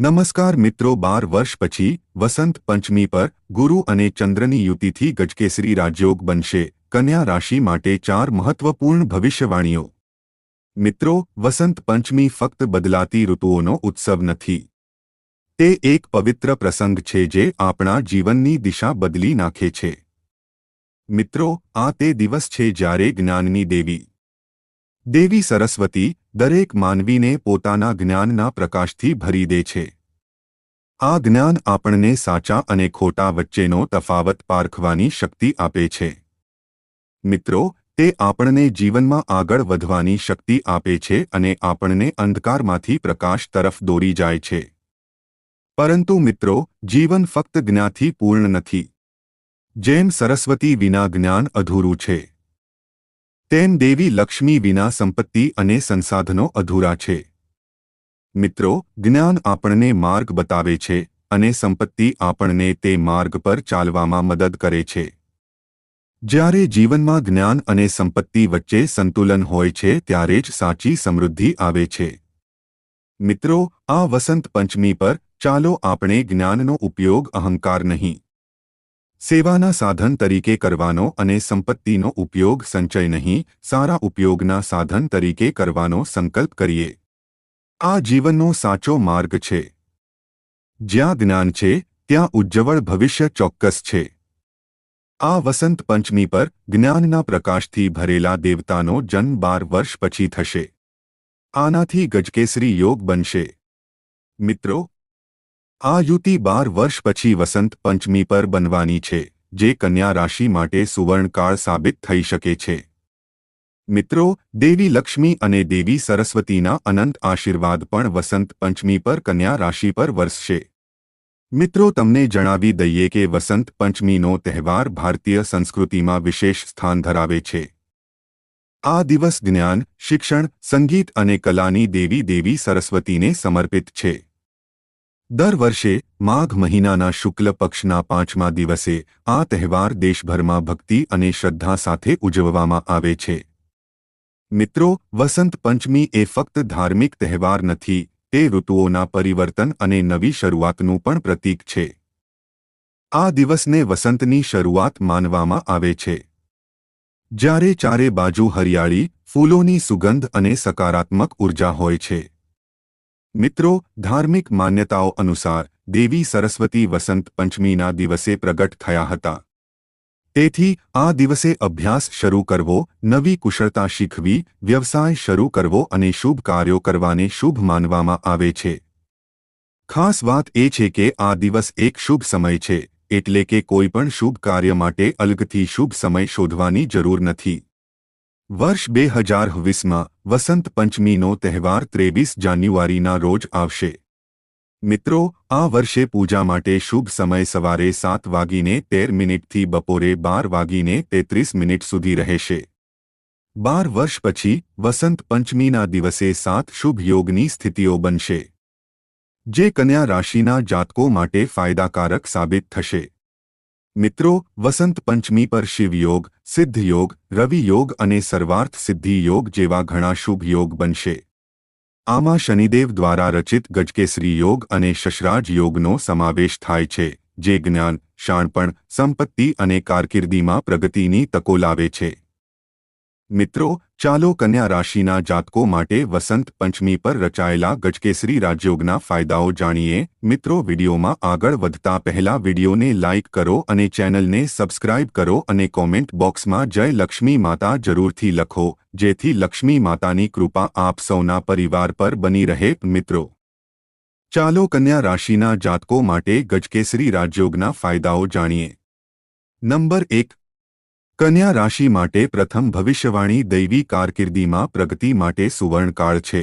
નમસ્કાર મિત્રો, બાર વર્ષ પછી વસંત પંચમી પર ગુરુ અને ચંદ્રની યુતિથી ગજકેસરી રાજયોગ બનશે. કન્યા રાશિ માટે ચાર મહત્વપૂર્ણ ભવિષ્યવાણીઓ. મિત્રો, વસંત પંચમી ફક્ત બદલાતી ઋતુઓનો ઉત્સવ નથી. તે એક પવિત્ર પ્રસંગ છે જે આપણા જીવનની દિશા બદલી નાખે છે. મિત્રો, આ તે દિવસ છે જ્યારે જ્ઞાનની દેવી. દેવી સરસ્વતી દરેક માનવીને પોતાના જ્ઞાનના પ્રકાશથી ભરી દે છે. આ જ્ઞાન આપણને સાચા અને ખોટા વચ્ચેનો તફાવત પારખવાની શક્તિ આપે છે. મિત્રો, તે આપણને જીવનમાં આગળ વધવાની શક્તિ આપે છે અને આપણને અંધકારમાંથી પ્રકાશ તરફ દોરી જાય છે. પરંતુ મિત્રો, જીવન ફક્ત જ્ઞાથી પૂર્ણ નથી. જેમ સરસ્વતી વિના જ્ઞાન અધૂરું છે. તેમ દેવી લક્ષ્મી વિના સંપત્તિ અને સંસાધનો અધૂરા છે. મિત્રો, જ્ઞાન આપણને માર્ગ બતાવે છે અને સંપત્તિ આપણને તે માર્ગ પર ચાલવામાં મદદ કરે છે. જ્યારે જીવનમાં જ્ઞાન અને સંપત્તિ વચ્ચે સંતુલન હોય છે ત્યારે જ સાચી સમૃદ્ધિ આવે છે. મિત્રો, આ વસંત પંચમી પર ચાલો આપણે જ્ઞાનનો ઉપયોગ અહંકાર નહીં. સેવાના સાધન તરીકે કરવાનો અને સંપત્તિનો ઉપયોગ સંચય નહીં, સારા ઉપયોગના સાધન તરીકે કરવાનો સંકલ્પ કરીએ. આ જીવનનો સાચો માર્ગ છે. જ્યાં જ્ઞાન છે, ત્યાં ઉજ્જવળ ભવિષ્ય ચોક્કસ છે. આ વસંત પંચમી પર જ્ઞાનના પ્રકાશથી ભરેલા દેવતાનો જન્મ બાર વર્ષ પછી થશે. આનાથી ગજકેસરી યોગ બનશે. મિત્રો આ યુતિ બાર વર્ષ પછી વસંત પંચમી પર બનવાની છે, જે કન્યા રાશિ માટે સુવર્ણકાળ સાબિત થઈ શકે છે. મિત્રો, દેવી લક્ષ્મી અને દેવી સરસ્વતીના અનંત આશીર્વાદ પણ વસંત પંચમી પર કન્યા રાશિ પર વરસશે. મિત્રો, તમને જણાવી દઈએ કે વસંત પંચમીનો તહેવાર ભારતીય સંસ્કૃતિમાં વિશેષ સ્થાન ધરાવે છે. આ દિવસ જ્ઞાન, શિક્ષણ, સંગીત અને કલાની દેવી દેવી સરસ્વતીને સમર્પિત છે. દર વર્ષે માઘ મહિનાના શુક્લ પક્ષના પાંચમા દિવસે આ તહેવાર દેશભરમાં ભક્તિ અને શ્રદ્ધા સાથે ઉજવવામાં આવે છે. મિત્રો, વસંત પંચમી એ ફક્ત ધાર્મિક તહેવાર નથી, તે ઋતુઓના પરિવર્તન અને નવી શરૂઆતનું પણ પ્રતીક છે. આ દિવસને વસંતની શરૂઆત માનવામાં આવે છે. જ્યારે ચારે બાજુ હરિયાળી, ફૂલોની સુગંધ અને સકારાત્મક ઊર્જા હોય છે. મિત્રો, ધાર્મિક માન્યતાઓ અનુસાર દેવી સરસ્વતી વસંત પંચમીના દિવસે પ્રગટ થયા હતા. તેથી, આ દિવસે અભ્યાસ શરૂ કરવો, નવી કુશળતા શીખવી, વ્યવસાય શરૂ કરવો અને શુભ કાર્યો કરવાને શુભ માનવામાં આવે છે. ખાસ વાત એ છે કે આ દિવસ એક શુભ સમય છે, એટલે કે કોઈપણ શુભ કાર્ય માટે અલગથી શુભ સમય શોધવાની જરૂર નથી. વર્ષ બે હજાર વીસમાં વસંત પંચમીનો તહેવાર ત્રેવીસ જાન્યુઆરીના રોજ આવશે. મિત્રો, આ વર્ષે પૂજા માટે શુભ સમય સવારે સાત વાગીને તેર મિનિટથી બપોરે બાર વાગીને તેત્રીસ મિનિટ સુધી રહેશે. બાર વર્ષ પછી વસંત પંચમીના દિવસે સાત શુભ યોગની સ્થિતિઓ બનશે. જે કન્યા રાશિના જાતકો માટે ફાયદાકારક સાબિત થશે. મિત્રો, વસંત પંચમી પર શિવયોગ સિદ્ધયોગ રવિયોગ અને સર્વાર્થ સિદ્ધિ યોગ જેવા ઘણા શુભ યોગ બનશે. આમાં શનિદેવ દ્વારા રચિત ગજકેસરી યોગ અને શશરાજ યોગનો સમાવેશ થાય છે, જે જ્ઞાન, શાણપણ, સંપત્તિ અને કારકિર્દીમાં પ્રગતિની તકો લાવે છે. મિત્રો ચાલો કન્યા રાશિના જાતકો માટે વસંત પંચમી પર રચાયેલા ગજકેસરી રાજયોગના ફાયદાઓ જાણીએ. મિત્રો, વિડીયોમાં આગળ વધતા પહેલા વિડીયોને લાઇક કરો અને ચેનલને સબસ્ક્રાઇબ કરો અને કોમેન્ટ બોક્સમાં જય લક્ષ્મી માતા જરૂરથી લખો, જેથી લક્ષ્મી માતાની કૃપા આપ સૌના પરિવાર પર બની રહે. મિત્રો, ચાલો કન્યા રાશિના જાતકો માટે ગજકેસરી રાજયોગના ફાયદાઓ જાણીએ. નંબર એક કન્યા રાશિ માટે પ્રથમ ભવિષ્યવાણી દૈવી કારકિર્દીમાં પ્રગતિ માટે સુવર્ણકાળ છે.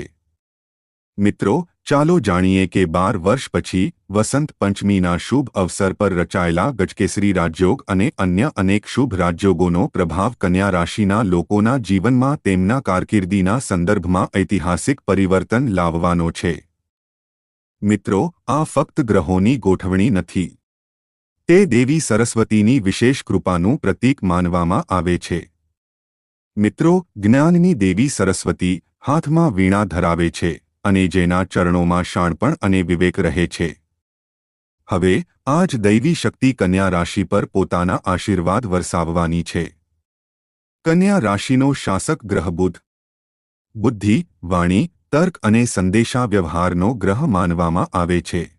મિત્રો, ચાલો જાણીએ કે બાર વર્ષ પછી વસંત પંચમીના શુભ અવસર પર રચાયેલા ગજકેસરી રાજયોગ અને અન્ય અનેક શુભ રાજયોગોનો પ્રભાવ કન્યા રાશિના લોકોના જીવનમાં તેમના કારકિર્દીના સંદર્ભમાં ઐતિહાસિક પરિવર્તન લાવવાનો છે. મિત્રો, આ ફક્ત ગ્રહોની ગોઠવણી નથી. તે દેવી સરસ્વતીની વિશેષ કૃપાનું પ્રતીક માનવામાં આવે છે. મિત્રો, જ્ઞાનની દેવી સરસ્વતી હાથમાં વીણા ધરાવે છે અને જેના ચરણોમાં શાણપણ અને વિવેક રહે છે. હવે આ જ દૈવી શક્તિ કન્યા રાશિ પર પોતાના આશીર્વાદ વરસાવવાની છે. કન્યા રાશિનો શાસક ગ્રહ બુદ્ધિ, વાણી, તર્ક અને સંદેશા વ્યવહારનો ગ્રહ માનવામાં આવે છે.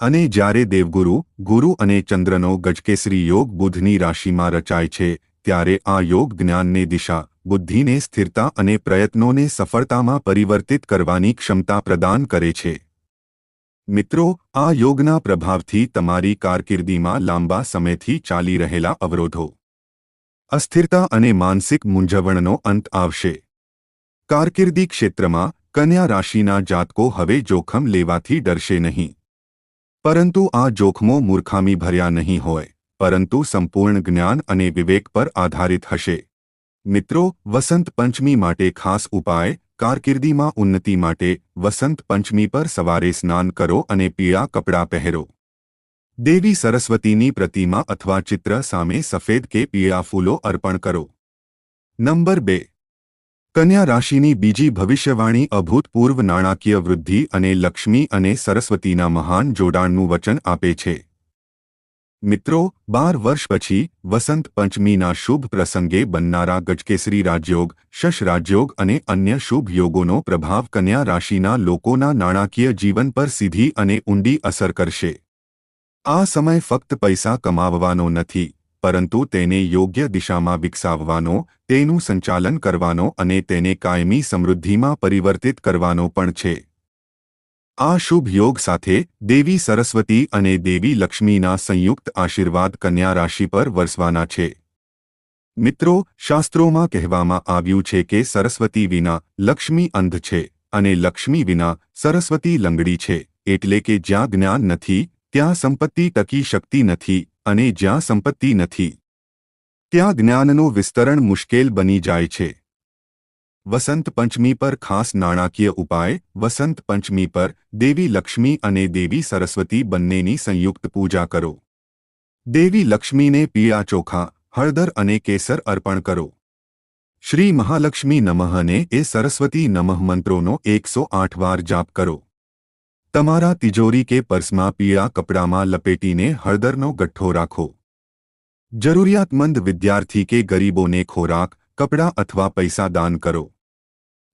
અને જ્યારે દેવગુરુ, ગુરુ અને ચંદ્રનો ગજકેસરી યોગ બુધની રાશિમાં રચાય છે, ત્યારે આ યોગ જ્ઞાનને દિશા, બુદ્ધિને સ્થિરતા અને પ્રયત્નોને સફળતામાં પરિવર્તિત કરવાની ક્ષમતા પ્રદાન કરે છે. મિત્રો, આ યોગના પ્રભાવથી તમારી કારકિર્દીમાં લાંબા સમયથી ચાલી રહેલા અવરોધો, અસ્થિરતા અને માનસિક મૂંઝવણનો અંત આવશે. કારકિર્દી ક્ષેત્રમાં કન્યા રાશિના જાતકો હવે જોખમ લેવાથી ડરશે નહીં. પરંતુ આ જોખમો મૂર્ખામી ભર્યા નહીં હોય, પરંતુ સંપૂર્ણ જ્ઞાન અને વિવેક પર આધારિત હશે. મિત્રો, વસંત પંચમી માટે ખાસ ઉપાય, કારકિર્દીમાં ઉન્નતિ માટે વસંત પંચમી પર સવારે સ્નાન કરો અને પીળા કપડાં પહેરો. દેવી સરસ્વતીની પ્રતિમા અથવા ચિત્ર સામે સફેદ કે પીળા ફૂલો અર્પણ કરો. નંબર બે. કન્યા રાશિની બીજી ભવિષ્યવાણી અભૂતપૂર્વ નાણાકીય વૃદ્ધિ અને લક્ષ્મી અને સરસ્વતીના મહાન જોડાણનું વચન આપે છે. મિત્રો, બાર વર્ષ પછી વસંત પંચમીના શુભ પ્રસંગે બનનારા ગજકેસરી રાજયોગ, શશ રાજયોગ અને અન્ય શુભ યોગોનો પ્રભાવ કન્યા રાશિના લોકોના નાણાકીય જીવન પર સીધી અને ઊંડી અસર કરશે. આ સમય ફક્ત પૈસા કમાવવાનો નથી પરંતુ તેને યોગ્ય દિશામાં વિકસાવવાનો, તેનું સંચાલન કરવાનો અને તેને કાયમી સમૃદ્ધિમાં પરિવર્તિત કરવાનો પણ છે. આ શુભ યોગ સાથે, દેવી સરસ્વતી અને દેવી લક્ષ્મીના સંયુક્ત આશીર્વાદ કન્યા રાશિ પર વરસવાના છે. મિત્રો, શાસ્ત્રોમાં કહેવામાં આવ્યું છે કે સરસ્વતી વિના લક્ષ્મી અંધ છે અને લક્ષ્મી વિના સરસ્વતી લંગડી છે, એટલે કે જ્યાં જ્ઞાન નથી, ત્યાં સંપત્તિ ટકી શકતી નથી અને જ્યાં સંપત્તિ નથી, ત્યાં જ્ઞાનનું વિસ્તરણ મુશ્કેલ બની જાય છે. વસંત પંચમી પર ખાસ નાણાકીય ઉપાય, વસંત પંચમી પર દેવી લક્ષ્મી અને દેવી સરસ્વતી બંનેની સંયુક્ત પૂજા કરો. દેવી લક્ષ્મીને પીળા ચોખા, હળદર અને કેસર અર્પણ કરો. શ્રી મહાલક્ષ્મી નમઃને એ સરસ્વતી નમઃ મંત્રોનો એકસો આઠ વાર જાપ કરો. તમારા તિજોરી કે પર્સમાં પીળા કપડામાં લપેટીને હળદરનો ગઠ્ઠો રાખો. જરૂરિયાતમંદ વિદ્યાર્થી કે ગરીબોને ખોરાક, કપડાં અથવા પૈસા દાન કરો.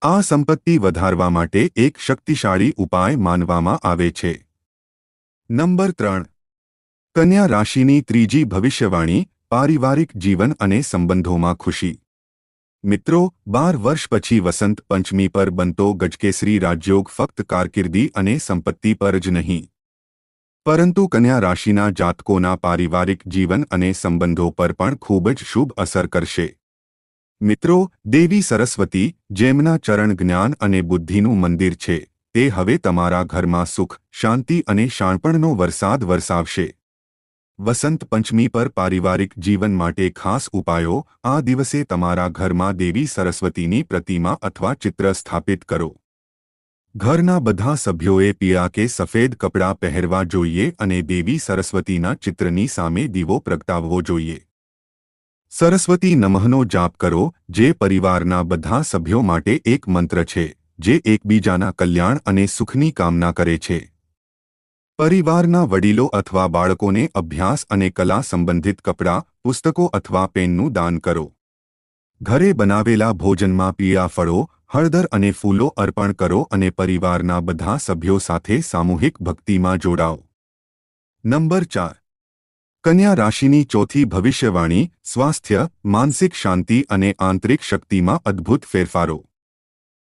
આ સંપત્તિ વધારવા માટે એક શક્તિશાળી ઉપાય માનવામાં આવે છે. નંબર ત્રણ. કન્યા રાશિની ત્રીજી ભવિષ્યવાણી, પારિવારિક જીવન અને સંબંધોમાં ખુશી. મિત્રો, બાર વર્ષ પછી વસંત પંચમી પર બનતો ગજકેસરી રાજયોગ ફક્ત કારકિર્દી અને સંપત્તિ પર જ નહીં. પરંતુ કન્યા રાશિના જાતકોના પારિવારિક જીવન અને સંબંધો પર પણ ખૂબ જ શુભ અસર કરશે. મિત્રો, દેવી સરસ્વતી, જેમના ચરણ જ્ઞાન અને બુદ્ધિનું મંદિર છે, તે હવે તમારા ઘરમાં સુખ, શાંતિ અને શાણપણનો વરસાદ વરસાવશે. વસંત પંચમી પર પારિવારિક જીવન માટે ખાસ ઉપાયો, આ દિવસે તમારા ઘરમાં દેવી સરસ્વતીની પ્રતિમા અથવા ચિત્ર સ્થાપિત કરો. ઘરના બધા સભ્યોએ પીળા કે સફેદ કપડાં પહેરવા જોઈએ અને દેવી સરસ્વતીના ચિત્રની સામે દીવો પ્રગટાવવો જોઈએ. સરસ્વતી નમઃનો જાપ કરો, જે પરિવારના બધા સભ્યો માટે એક મંત્ર છે, જે એકબીજાના કલ્યાણ અને સુખની કામના કરે છે. પરિવારના વડીલો અથવા બાળકોને અભ્યાસ અને કલા સંબંધિત કપડાં, પુસ્તકો અથવા પેનનું દાન કરો. ઘરે બનાવેલા ભોજનમાં પીળા ફળો, હળદર અને ફૂલો અર્પણ કરો અને પરિવારના બધા સભ્યો સાથે સામૂહિક ભક્તિમાં જોડાઓ. નંબર ચાર. કન્યા રાશિની ચોથી ભવિષ્યવાણી, સ્વાસ્થ્ય, માનસિક શાંતિ અને આંતરિક શક્તિમાં અદ્ભુત ફેરફારો.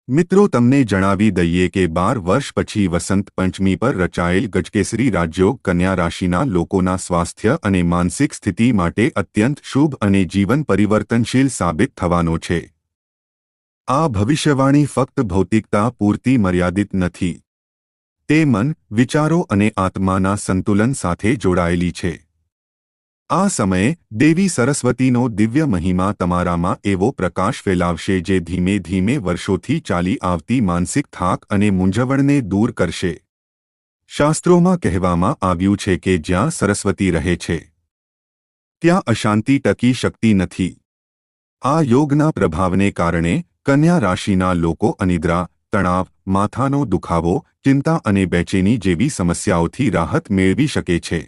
મિત્રો તમને જણાવી દઈએ કે બાર વર્ષ પછી વસંત પંચમી પર રચાયેલ ગજકેસરી રાજ્યોગ કન્યા રાશિના લોકોના સ્વાસ્થ્ય અને માનસિક સ્થિતિ માટે અત્યંત શુભ અને જીવન પરિવર્તનશીલ સાબિત થવાનો છે. આ ભવિષ્યવાણી ફક્ત ભૌતિકતા પૂરતી મર્યાદિત નથી. તે મન, વિચારો અને આત્માના સંતુલન સાથે જોડાયેલી છે. આ સમયે દેવી સરસ્વતીનો દિવ્ય મહિમા તમારામાં એવો પ્રકાશ ફેલાવશે જે ધીમે ધીમે વર્ષોથી ચાલી આવતી માનસિક થાક અને મૂંઝવણને દૂર કરશે. શાસ્ત્રોમાં કહેવામાં આવ્યું છે કે જ્યાં સરસ્વતી રહે છે, ત્યાં અશાંતિ ટકી શકતી નથી. આ યોગના પ્રભાવને કારણે કન્યા રાશિના લોકો અનિદ્રા, તણાવ, માથાનો દુખાવો, ચિંતા અને બેચેની જેવી સમસ્યાઓથી રાહત મેળવી શકે છે.